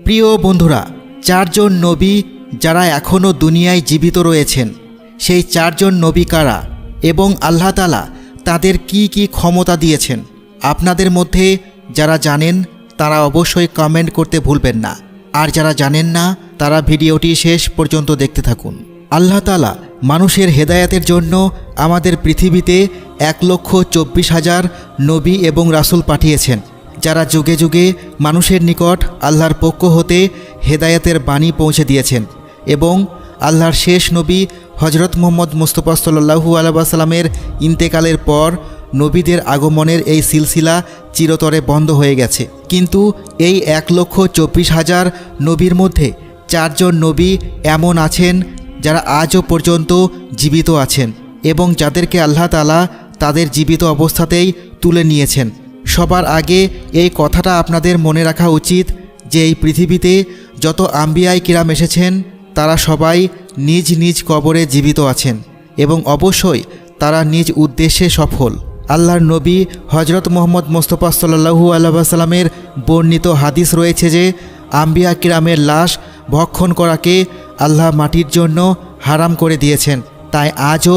প্রিয় বন্ধুরা, চারজন নবী যারা এখনও দুনিয়ায় জীবিত রয়েছেন, সেই চারজন নবী কারা এবং আল্লাহ তালা তাদের কি কি ক্ষমতা দিয়েছেন আপনাদের মধ্যে যারা জানেন, তারা অবশ্যই কমেন্ট করতে ভুলবেন না। আর যারা জানেন না, তারা ভিডিওটি শেষ পর্যন্ত দেখতে থাকুন। আল্লাহ তালা মানুষের হেদায়াতের জন্য আমাদের পৃথিবীতে এক লক্ষ চব্বিশ হাজার নবী এবং রাসূল পাঠিয়েছেন। যারা যুগে যুগে মানুষের নিকট আল্লাহর পক্ষ হতে হেদায়েতের বাণী পৌঁছে দিয়েছেন এবং আল্লাহর শেষ নবী হজরত মোহাম্মদ মুস্তফা সাল্লাহু আলাইসাল্লামের ইন্তেকালের পর নবীদের আগমনের এই সিলসিলা চিরতরে বন্ধ হয়ে গেছে। কিন্তু এই এক লক্ষ চব্বিশ হাজার নবীর মধ্যে চারজন নবী এমন আছেন যারা আজও পর্যন্ত জীবিত আছেন এবং যাদেরকে আল্লাহ তালা তাদের জীবিত অবস্থাতেই তুলে নিয়েছেন। সবার আগে এই কথাটা আপনাদের মনে রাখা উচিত যে এই পৃথিবীতে যত আম্বিয়াই কিরাম এসেছেন, তারা সবাই নিজ নিজ কবরে জীবিত আছেন এবং অবশ্যই তারা নিজ উদ্দেশ্যে সফল। আল্লাহর নবী হজরত মোহাম্মদ মোস্তফা সাল্লাহু আল্লাহ বর্ণিত হাদিস রয়েছে যে, আম্বিয়া কিরামের লাশ ভক্ষণ করাকে আল্লাহ মাটির জন্য হারাম করে দিয়েছেন। তাই আজও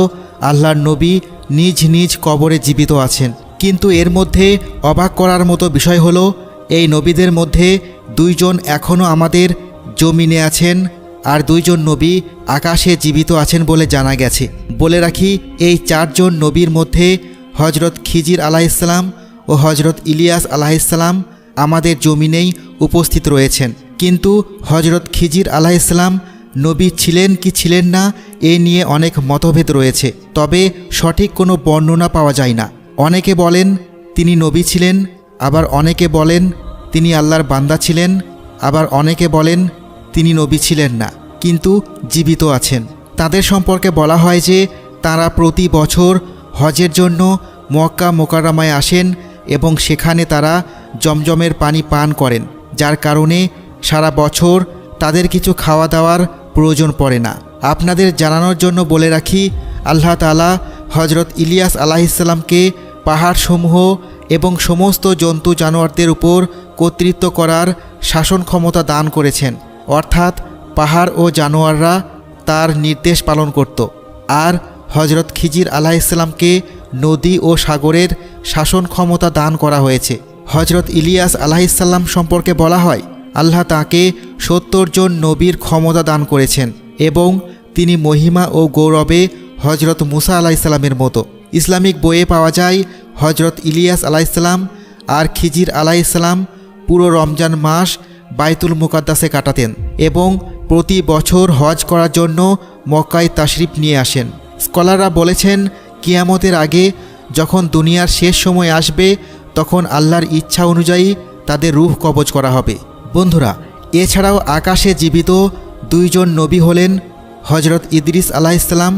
আল্লাহর নবী নিজ নিজ কবরে জীবিত আছেন। কিন্তু এর মধ্যে অবাক করার মতো বিষয় হলো, এই নবীদের মধ্যে দুইজন এখনও আমাদের জমিনে আছেন আর দুইজন নবী আকাশে জীবিত আছেন বলে জানা গেছে। বলে রাখি, এই চারজন নবীর মধ্যে হজরত খিজির আলাহিসাল্লাম ও হজরত ইলিয়াস আলাহিসাল্লাম আমাদের জমিনেই উপস্থিত রয়েছেন। কিন্তু হজরত খিজির আলাহিসাল্লাম নবী ছিলেন কি ছিলেন না, এ নিয়ে অনেক মতভেদ রয়েছে। তবে সঠিক কোনো বর্ণনা পাওয়া যায় না। অনেকে বলেন, তিনি নবী ছিলেন, আবার অনেকে বলেন, তিনি আল্লাহর বান্দা ছিলেন, আবার অনেকে বলেন, তিনি নবী ছিলেন না, কিন্তু জীবিত আছেন। তাদের সম্পর্কে বলা হয় যে, তারা প্রতি বছর হজের জন্য মক্কা মোকাররামায় আসেন এবং সেখানে তারা জমজমের পানি পান করেন, যার কারণে সারা বছর তাদের কিছু খাওয়া দাওয়ার প্রয়োজন পড়ে না। আপনাদের জানানোর জন্য বলে রাখি, আল্লাহ তালা হজরত ইলিয়াস আলাহিসাল্লামকে পাহাড়সমূহ এবং সমস্ত জন্তু জানোয়ারদের উপর কর্তৃত্ব করার শাসন ক্ষমতা দান করেছেন। অর্থাৎ পাহাড় ও জানোয়াররা তার নির্দেশ পালন করত। আর হজরত খিজির আলাহিসাল্লামকে নদী ও সাগরের শাসন ক্ষমতা দান করা হয়েছে। হজরত ইলিয়াস আলাহিসাল্লাম সম্পর্কে বলা হয়, আল্লাহ তাকে সত্তর জন নবীর ক্ষমতা দান করেছেন এবং তিনি মহিমা ও গৌরবে হজরত মুসা আলাইসাল্লামের মতো। ইসলামিক বইয়ে পাওয়া যায় হজরত ইলিয়াস আলাইসাল্লাম আর খিজির আলাইসাল্লাম পুরো রমজান মাস বাইতুল মুকাদ্দাসে কাটাতেন এবং প্রতি বছর হজ করার জন্য মক্কায় তাশরিফ নিয়ে আসেন। স্কলাররা বলেছেন, কিয়ামতের আগে যখন দুনিয়ার শেষ সময় আসবে, তখন আল্লাহর ইচ্ছা অনুযায়ী তাদের রূহ কবজ করা হবে। বন্ধুরা, এছাড়াও আকাশে জীবিত দুইজন নবী হলেন হজরত ইদ্রিস আলাহিসাল্লাম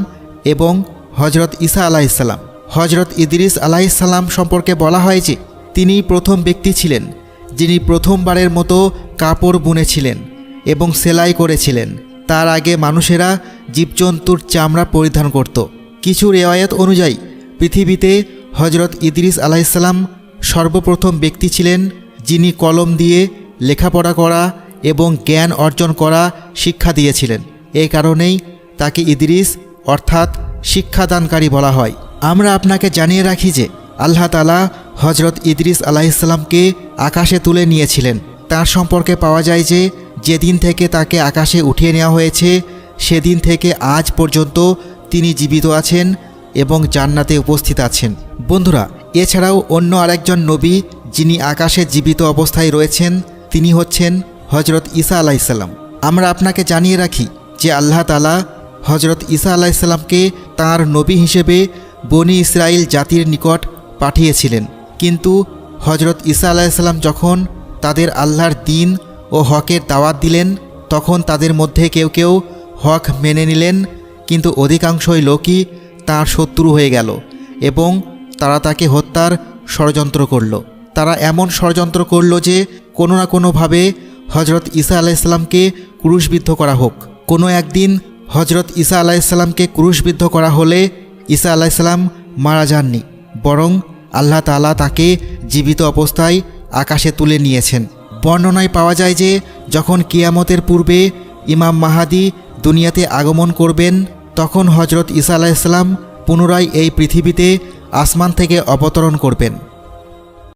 এবং হজরত ঈসা আলাহিসাল্লাম হজরত ইদ্রিস আলাহিসাল্লাম সম্পর্কে বলা হয় যে তিনি প্রথম ব্যক্তি ছিলেন, যিনি প্রথমবারের মতো কাপড় বুনেছিলেন এবং সেলাই করেছিলেন। তার আগে মানুষেরা জীবজন্তুর চামড়া পরিধান করত। কিছু রেওয়ায়ত অনুযায়ী, পৃথিবীতে হজরত ইদ্রিস আলাহিসাল্লাম সর্বপ্রথম ব্যক্তি ছিলেন, যিনি কলম দিয়ে লেখাপড়া করা এবং জ্ঞান অর্জন করা শিক্ষা দিয়েছিলেন। এই কারণেই তাকে ইদ্রিস অর্থাৎ শিক্ষাদানকারী বলা হয়। আমরা আপনাকে জানিয়ে রাখি যে আল্লাহ তালা হজরত ইদ্রিস আলাহিসাল্লামকে আকাশে তুলে নিয়েছিলেন। তার সম্পর্কে পাওয়া যায় যে যেদিন থেকে তাকে আকাশে উঠিয়ে নেওয়া হয়েছে, সেদিন থেকে আজ পর্যন্ত তিনি জীবিত আছেন এবং জান্নাতে উপস্থিত আছেন। বন্ধুরা, এছাড়াও অন্য আরেকজন নবী যিনি আকাশে জীবিত অবস্থায় রয়েছেন, তিনি হচ্ছেন হজরত ঈসা আলাইসাল্লাম আমরা আপনাকে জানিয়ে রাখি যে আল্লাহ তালা হজরত ঈসা আলাইসাল্লামকে তার নবী হিসেবে বনি ইসরায়েল জাতির নিকট পাঠিয়েছিলেন। কিন্তু হজরত ঈসা আলাইসাল্লাম যখন তাদের আল্লাহর দিন ও হকের দাওয়াত দিলেন, তখন তাদের মধ্যে কেউ কেউ হক মেনে নিলেন, কিন্তু অধিকাংশই লোকই তার শত্রু হয়ে গেল এবং তারা তাকে হত্যার ষড়যন্ত্র করল। তারা এমন ষড়যন্ত্র করল যে কোনো না কোনোভাবে হজরত ঈসা আলাইসাল্লামকে ক্রুশবিদ্ধ করা হোক। কোনো একদিন হজরত ঈসা আলাইসাল্লামকে ক্রুশবিদ্ধ করা হলে ঈসা আলাইসাল্লাম মারা যাননি, বরং আল্লাহ তালা তাকে জীবিত অবস্থায় আকাশে তুলে নিয়েছেন। বর্ণনায় পাওয়া যায় যে, যখন কিয়ামতের পূর্বে ইমাম মাহাদি দুনিয়াতে আগমন করবেন, তখন হজরত ঈসা আলাইসাল্লাম পুনরায় এই পৃথিবীতে আসমান থেকে অবতরণ করবেন।